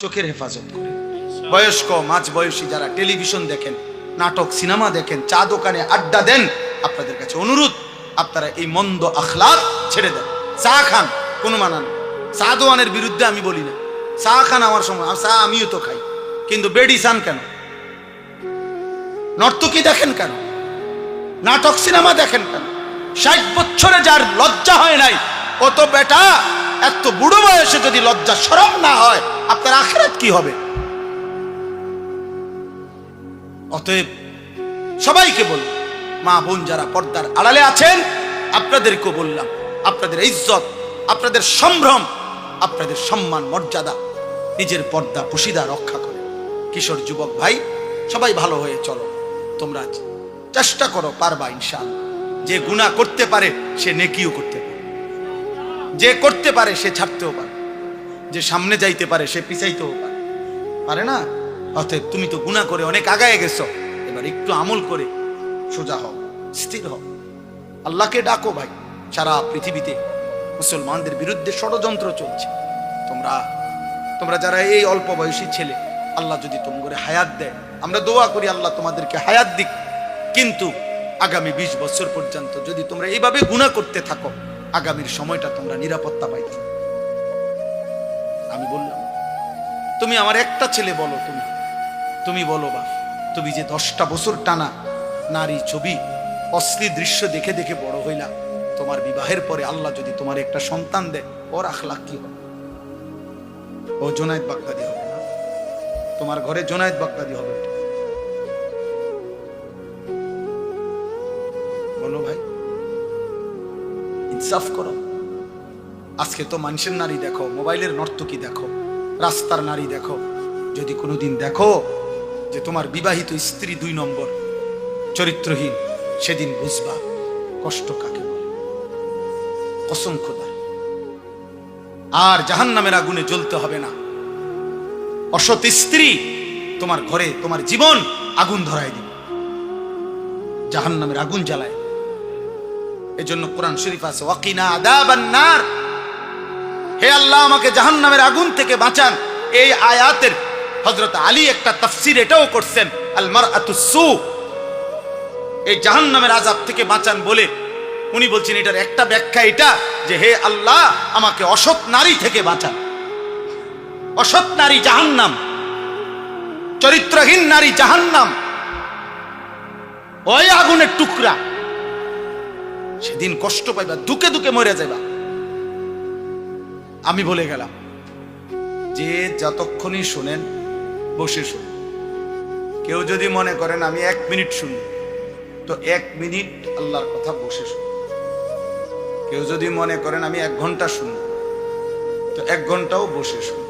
চোখের হেফাজত করে। বয়স্ক, মাঝ বয়সী যারা টেলিভিশন দেখেন, নাটক, সিনেমা দেখেন, চা দোকানে আড্ডা দেন, আপনাদের কাছে অনুরোধ, আপনারা এই মন্দ আখলাক ছেড়ে দেন। চা খান, কোনো মানা নেই। চা দোয়ানের বিরুদ্ধে আমি বলি না। চা খান আমার সময় চা আমিও তো খাই। কিন্তু বেডি চান কেন? নর্তকী দেখেন কেন? নাটক, সিনেমা দেখেন কেন? ষাট বছরে যার লজ্জা হয় নাই ও তো বেটা এত বুড়ো বয়সে যদি লজ্জা সরম না হয়, আপনার আখেরাত কি হবে? অতএব সবাইকে বল মা বোন যারা পর্দার আড়ালে আছেন, আপনাদেরকেও বললাম, আপনাদের ইজ্জত, আপনাদের সম্ভ্রম, আপনাদের সম্মান, মর্যাদা, নিজের পর্দা, পুশিদা রক্ষা করে। কিশোর যুবক ভাই, সবাই ভালো হয়ে চলো। তোমরা চেষ্টা করো পারবা ইনশাল যে গুনাহ করতে পারে, সে নেকিও করতে পারে। যে করতে পারে সে ছাড়তেও পারে। যে সামনে যাইতে পারে সে পিছাইতেও পারে। পারে না? অতএব তুমি তো গুনাহ করে অনেক আগায় গেছো। এবার একটু আমল করে সোজা হও, স্থির হও। আল্লাহকে ডাকো ভাই, সারা পৃথিবীতে মুসলমানদের বিরুদ্ধে ষড়যন্ত্র চলছে। তোমরা তোমরা যারা এই অল্প বয়সী ছেলে, আল্লাহ যদি তোমাকে হায়াত দেয়, আমরা দোয়া করি আল্লাহ তোমাদেরকে হায়াত দিক। কিন্তু আগামী বিশ বছর পর্যন্ত যদি তোমরা এইভাবে গুণা করতে থাকো আগামীর সময়টা তোমরা নিরাপত্তা পাইতে। আমি বললাম, তুমি আমার একটা ছেলে বলো তুমি। তুমি বলো বা তুমি যে দশটা বছর টানা নারী ছবি অশ্লীল দৃশ্য দেখে দেখে বড় হইলা, তোমার বিবাহের পরে আল্লাহ যদি তোমার একটা সন্তান দেয়, ওর আখলাখ কি হবে? ও জোনায়েদ বাগদাদি হবে না। তোমার ঘরে জোনায়েদ বাগদাদি হবে বলো ভাই। ইনসাফ করো। আজকে তো মানুষের নারী দেখো, মোবাইলের নর্তকী দেখো, রাস্তার নারী দেখো। যদি কোনোদিন দেখো যে তোমার বিবাহিত স্ত্রী দুই নম্বর, চরিত্রহীন, সেদিন বুঝবা কষ্ট কাকে বলে। কসম আর জাহান নামের আগুনে জ্বলতে হবে না। অসৎ স্ত্রী তোমার ঘরে, তোমার জীবন আগুন ধরায় দিবে। জাহান নামের আগুন জ্বালায় এজন্য কোরআন শরীফ আছে, ওয়াকিনা আদাবান নার। হে আল্লাহ, আমাকে জাহান্নামের আগুন থেকে বাঁচান। এই আয়াতের হযরত আলী একটা তাফসীর এটাও করছেন মারআতুসু এই জাহান্নামের আযাব থেকে বাঁচান বলে উনি বলছেন, এটার একটা ব্যাখ্যা এটা যে হে আল্লাহ, আমাকে অসৎ নারী থেকে বাঁচান। অসৎ নারী জাহান্নাম, চরিত্রহীন নারী জাহান্নাম। ওই আগুনের টুকরা। সেদিন কষ্ট পাইবা, দুকে দুকে মরে যাইবা। আমি বলে গেলাম। যে যতক্ষণই শোনেন, বসে শুনুন। কেউ যদি মনে করেন, আমি এক মিনিট শুনি। তো এক মিনিট আল্লাহর কথা বসে শুনুন। কেউ যদি মনে করেন, আমি এক ঘণ্টা শুনি। তো এক ঘন্টাও বসে শুনুন।